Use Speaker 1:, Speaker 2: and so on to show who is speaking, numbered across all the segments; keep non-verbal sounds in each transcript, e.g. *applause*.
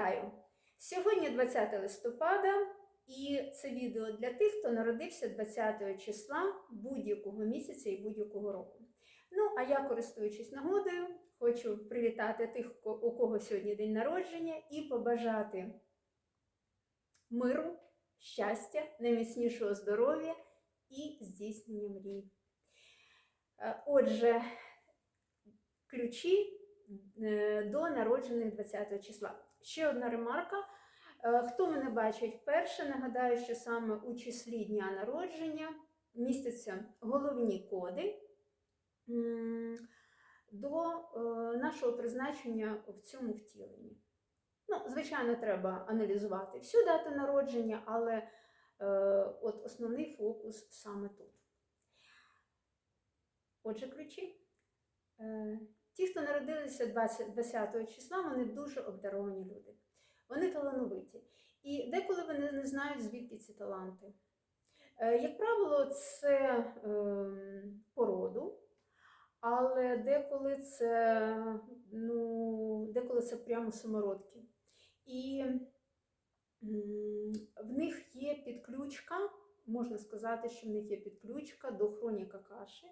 Speaker 1: Вітаю! Сьогодні 20 листопада, і це відео для тих, хто народився 20 числа будь-якого місяця і будь-якого року. Ну, а я, користуючись нагодою, хочу привітати тих, у кого сьогодні день народження, і побажати миру, щастя, найміцнішого здоров'я і здійснення мрій. Е, Отже, ключі до народжених 20 числа. Ще одна ремарка. Е, Хто мене бачить вперше, нагадаю, що саме у числі дня народження містяться головні коди до е, нашого призначення в цьому втіленні. Ну, звичайно, треба аналізувати всю дату народження, але е, от основний фокус саме тут. Отже, ключі. Е, Ті, хто народилися 20, 20 числа, вони дуже обдаровані люди. Вони талановиті. І деколи вони не знають, звідки ці таланти. Е, Як правило, це ем, породу, але деколи це, ну, деколи це прямо самородки. І в них є підключка, можна сказати, що в них є підключка до хроніка каші.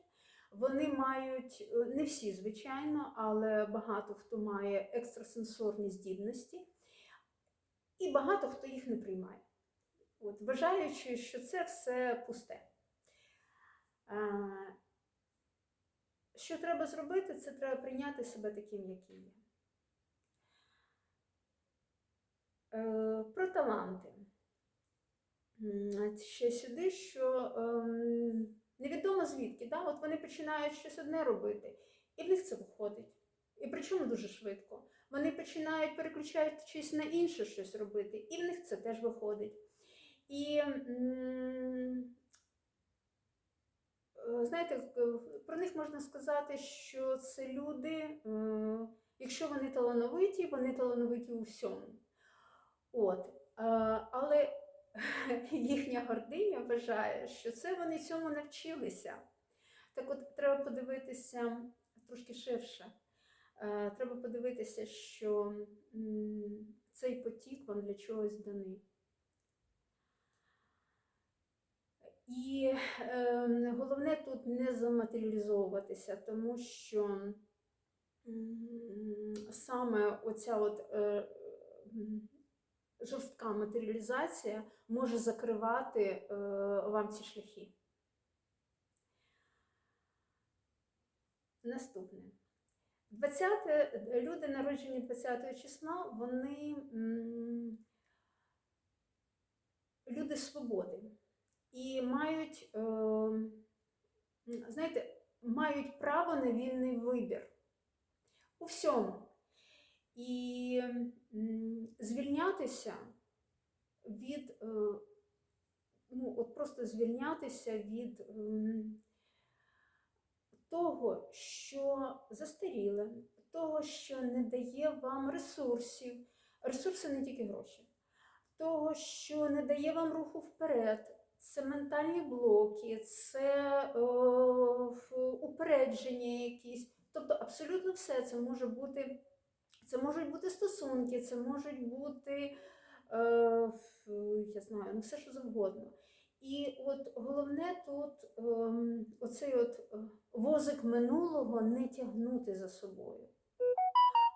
Speaker 1: Вони мають, е, не всі, звичайно, але багато хто має екстрасенсорні здібності, і багато хто їх не приймає. От, вважаючи, що це все пусте. Е, Що треба зробити, це треба прийняти себе таким, який є. Е, Про таланти. Ще сюди, що ем, невідомо звідки. Да? От вони починають щось одне робити, і в них це виходить. І причому дуже швидко. Вони починають переключаючись на інше щось робити, і в них це теж виходить. І е, знаєте, е, про них можна сказати, що це люди, е, якщо вони талановиті, вони талановиті у всьому. От. Але *laughs* їхня гординя вважає, що це вони цьому навчилися. Так от треба подивитися трошки ширше. Е, Треба подивитися, що цей потік вам для чогось даний. І е, головне тут не заматеріалізовуватися, тому що саме оця от, е, жорстка матеріалізація може закривати е, вам ці шляхи. Наступне. 20, люди, народжені 20 числа, вони м, люди свободи і мають, е, знаєте, мають право на вільний вибір у всьому. І звільнятися від, е, ну, от просто звільнятися від того, що застаріле, того, що не дає вам ресурсів, ресурси не тільки гроші, того, що не дає вам руху вперед. Це ментальні блоки, це в- упередження якісь. Тобто абсолютно все це може бути, це можуть бути стосунки, це можуть бути, е, я знаю, ну все що завгодно. І от головне тут ем, оцей от е, возик минулого не тягнути за собою,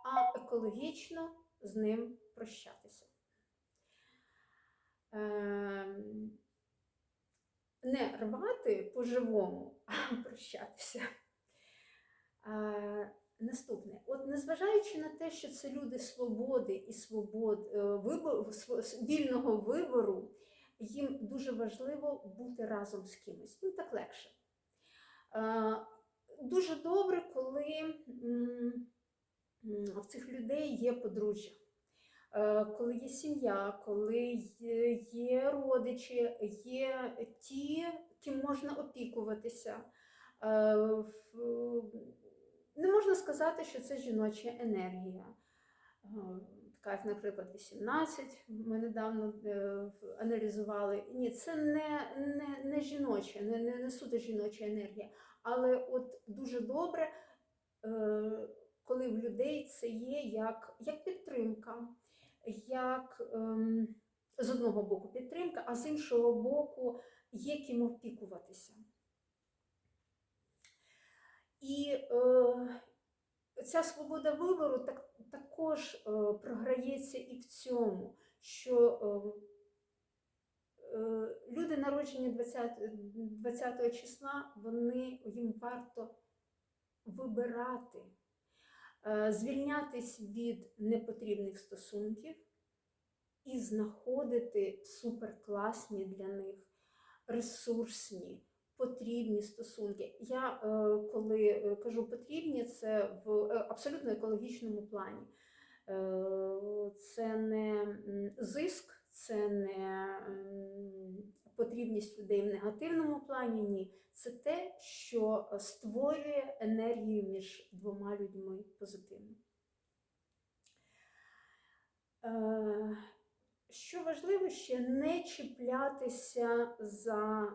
Speaker 1: а екологічно з ним прощатися. Ем, не рвати по-живому, а прощатися. Е, Наступне, незважаючи на те, що це люди свободи і свобод, е, вибору, св- вільного вибору, їм дуже важливо бути разом з кимось. Їм так легше. Е, Дуже добре, коли в цих людей є подружжя, Е, коли є сім'я, коли є родичі, є ті, ким можна опікуватися. Е, в- Не можна сказати, що це жіноча енергія. Е, Така, наприклад, 18, ми недавно е, аналізували. Ні, це не, не, не жіноча, не, не, не суто жіноча енергія. Але от дуже добре, е, коли в людей це є як, як підтримка, як ем, з одного боку підтримка, а з іншого боку є ким опікуватися. І ця свобода вибору так, також е, програється і в цьому, що е, е, люди, народжені 20, 20 числа, вони, їм варто вибирати, е, звільнятись від непотрібних стосунків і знаходити суперкласні для них ресурсні, потрібні стосунки. Я е, коли е, кажу потрібні, це в е, абсолютно екологічному плані. Це не зиск, це не потрібність людей в негативному плані. Ні, це те, що створює енергію між двома людьми позитивно. Що важливо ще не чіплятися за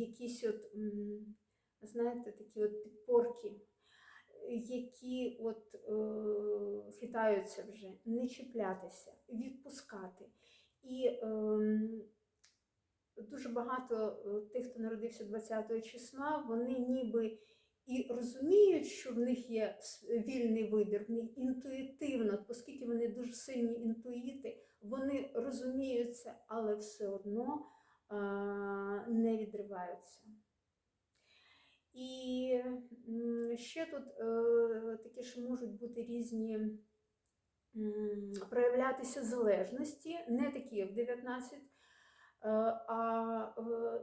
Speaker 1: якісь от, знаєте, такі от підпорки, які от е, хитаються вже, не чіплятися, відпускати. І ем, дуже багато е, тих, хто народився 20 числа, вони ніби і розуміють, що в них є вільний вибір, в них інтуїтивно, оскільки вони дуже сильні інтуїти, вони розуміються, але все одно не відриваються. І ще тут е, такі, що можуть бути різні проявлятися залежності, не такі, як в 19, е, а е,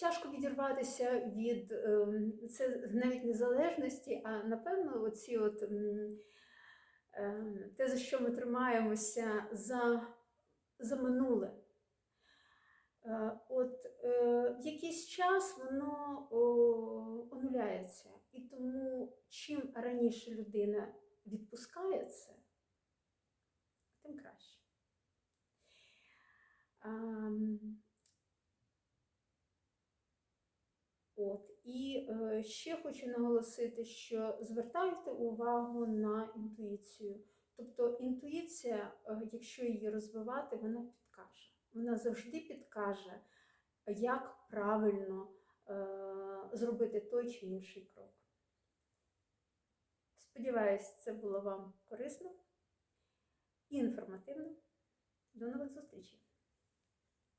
Speaker 1: тяжко відірватися від це навіть не залежності, а напевно, оці от те, за що ми тримаємося за, за минуле. Якийсь час воно онуляється. І тому чим раніше людина відпускає це, тим краще. Ам, От і е, ще хочу наголосити, що звертайте увагу на інтуїцію. Тобто інтуїція, е, якщо її розвивати, вона підкаже. Вона завжди підкаже, як правильно е, зробити той чи інший крок. Сподіваюсь, це було вам корисно і інформативно. До нових зустрічей!